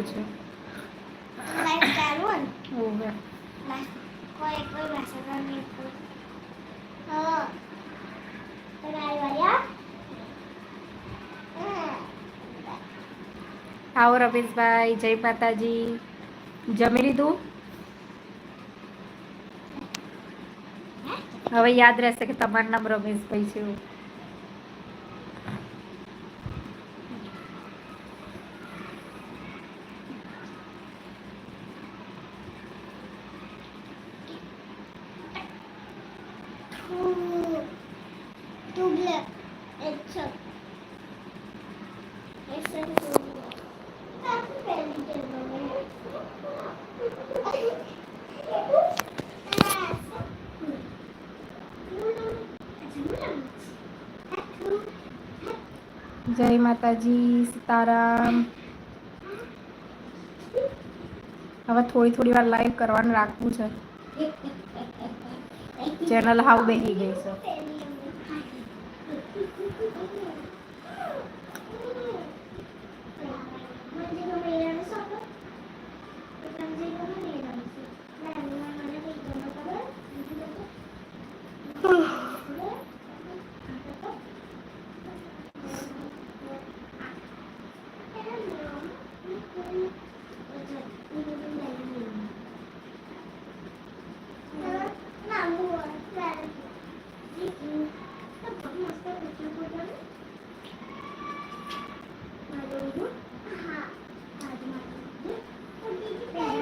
ગાડી છે? આવો રમેશભાઈ જય માતાજી. જમી લીધું? હવે યાદ રહેશે કે તમારું નામ રમેશભાઈ છે એવું. Tack väldigt જય માતાજી સીતારામ હવે થોડી થોડી વાર લાઈવ કરવાનું રાખવું છે ચેનલ હાવ બેહી ગઈ છે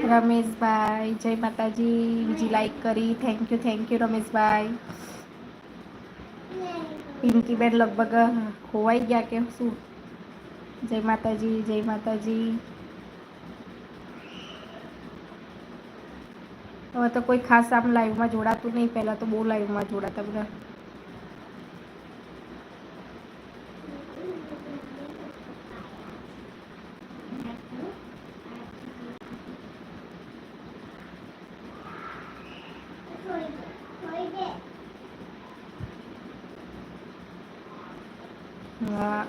રમેશભાઈ જય માતાજી. બીજી લાઈક કરી. થેન્ક યુ થેન્ક યુ રમેશભાઈ પિંકીબેન લગભગ ખોવાઈ ગયા કે શું? જય માતાજી જય માતાજી. હવે તો કોઈ ખાસ આમ લાઈવમાં જોડાતું નહીં. પહેલાં તો બહુ લાઈવમાં જોડાતા બધા. હા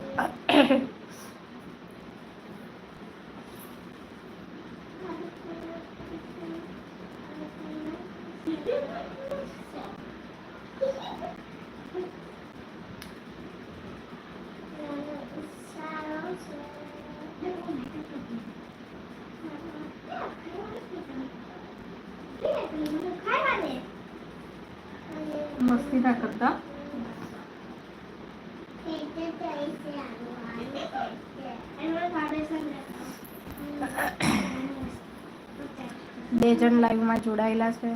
મસ્તી ના કરતા બે જણ લાઈવમાં જોડાયેલા છે.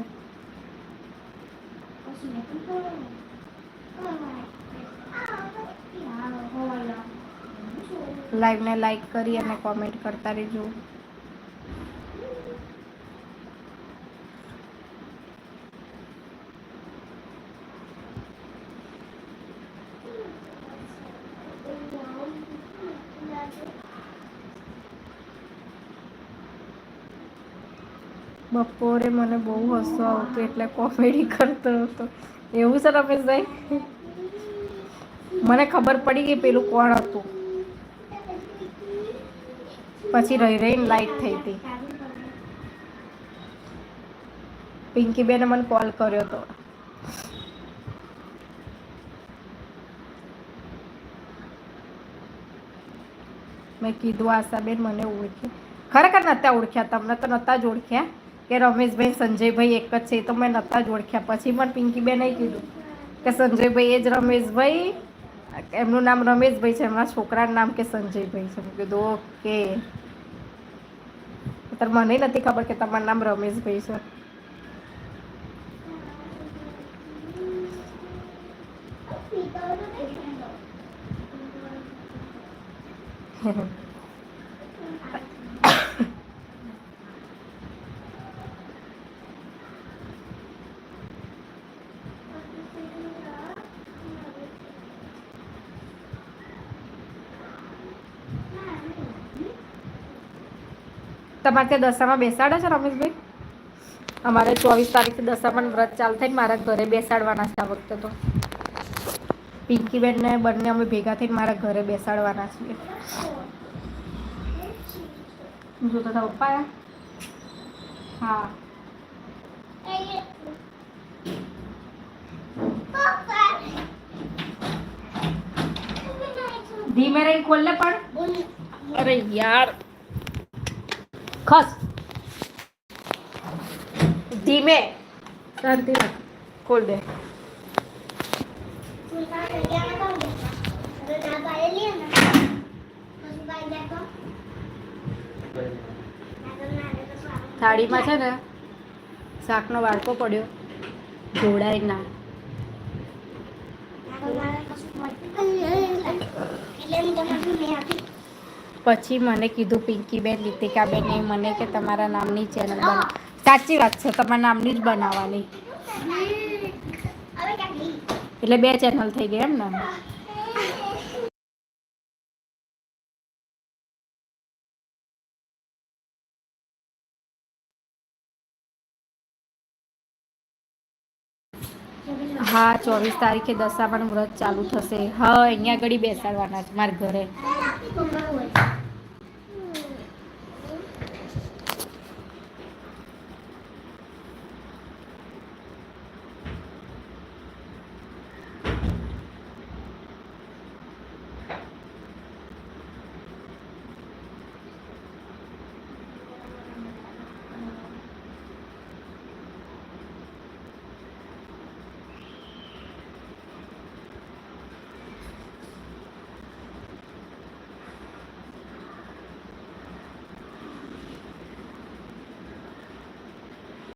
લાઈવને લાઈક કરી અને કોમેન્ટ કરતા રહેજો. બપોરે મને બહુ હસવું આવતું, એટલે કોમેડી કરતો હતો. એવું છે રમેશભાઈ? મને ખબર પડી ગઈ પેલું કોણ હતું. પછી રહી રહીને લાઈટ થઈ હતી પિંકીબેને મને કોલ કર્યો હતો મેં કીધું, આશાબેન મને ઓળખી. ખરેખર નહોતા ઓળખ્યા, તમને તો નહોતા જ ઓળખ્યા? કે રમેશભાઈ સંજયભાઈ એક જ છે તો મેં નતા જ ઓળખ્યા. પછી પણ પિંકીબેને કીધું કે સંજયભાઈ એ જ રમેશભાઈ એમનું નામ રમેશભાઈ છે એમના છોકરાનું નામ કે સંજયભાઈ છે. મેં કીધું ઓકે. તો મને નથી ખબર કે તમારું નામ રમેશભાઈ છે. તમારે ત્યાં દશામાં બેસાડે છે રમેશભાઈ? અમારે ચોવીસ તારીખથી દશામાં વ્રત ચાલુ થઈને મારા ઘરે બેસાડવાના છે આ વખતે તો. પિંકીબેનને બંને અમે ભેગા થઈને મારા ઘરે બેસાડવાના છીએ. જોતા હતા પપ્પા હા. ધીમે રહી ખોલ પણ. અરે યાર. ખસ. ધીમે. શાંતિ ખોલ દે. થાળીમાં છે ને શાકનો વાડકો પડ્યો. જોડાય ના. પછી મને કીધું પિંકીબેન એ મને કે તમારા નામની ચેનલ બનાવ સાચી વાત છે, તમારા નામની જ બનાવવાની. એટલે બે ચેનલ થઈ ગઈ એમ ને? હા, ચોવીસ તારીખે દશામાનું વ્રત ચાલુ થશે. હા, અહીંયા આગળ બેસાડવાના છે, મારા ઘરે.